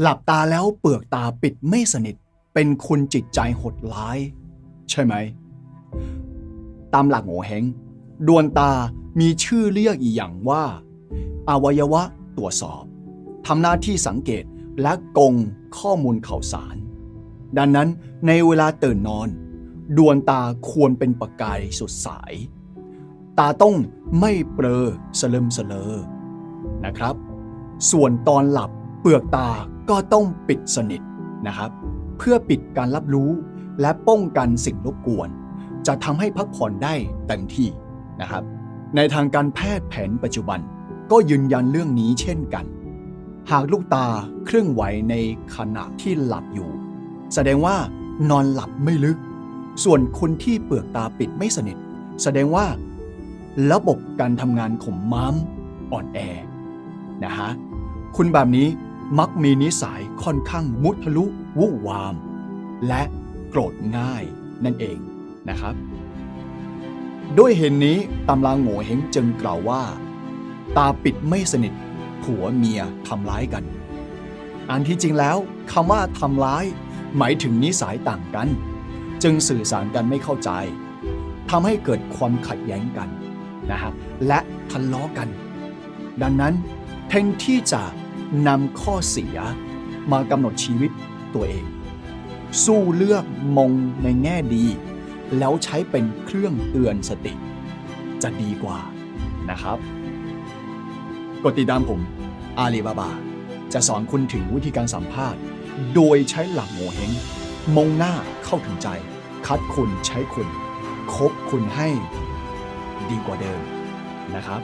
หลับตาแล้วเปลือกตาปิดไม่สนิท เป็นคุณจิตใจหดร้าย ใช่ไหม ตามหลักโง่เฮงดวงตามีชื่อเรียกอีกอย่างว่า อวัยวะตรวจสอบทำหน้าที่สังเกตและกงข้อมูลข่าวสาร ดังนั้นในเวลาตื่นนอน ดวงตาควรเป็นประกายสดใสตาต้องไม่เปลอสลึมสเลอนะครับ ส่วนตอนหลับ เปลือกตาก็ต้องปิดสนิทนะครับ เพื่อปิดการรับรู้และป้องกันสิ่งรบกวน จะทำให้พักผ่อนได้เต็มที่นะครับ ในทางการแพทย์แผนปัจจุบันก็ยืนยันเรื่องนี้เช่นกัน หากลูกตาเคลื่อนไหวในขณะที่หลับอยู่ แสดงว่านอนหลับไม่ลึก ส่วนคนที่เปลือกตาปิดไม่สนิท แสดงว่า ระบบการทำงานของม้ามอ่อนแอนะฮะคุณแบบนี้ มักมีนิสัยค่อนข้างมุทะลุวุ่วาม และโกรธง่ายนั่นเองนะครับ ด้วยเหตุนนี้ตำราโง่เฮงจึงกล่าวว่า ตาปิดไม่สนิท ผัวเมียทำร้ายกัน อันที่จริงแล้วคำว่าทำร้าย หมายถึงนิสัยต่างกัน จึงสื่อสารกันไม่เข้าใจทำให้เกิดความขัดแย้งกันนะฮะและทะเลาะกัน ดังนั้นแทนที่จะ นำข้อเสียมากำหนดชีวิตตัวเอง สู้เลือกมองในแง่ดี แล้วใช้เป็นเครื่องเตือนสติ จะดีกว่านะครับ กดติดตามผม อาลีบาบา จะสอนคุณถึงวิธีการสัมภาษณ์ โดยใช้หลักโงเฮงมองหน้าเข้าถึงใจ คัดคุณใช้คุณ คบคุณให้ดีกว่าเดิมนะครับ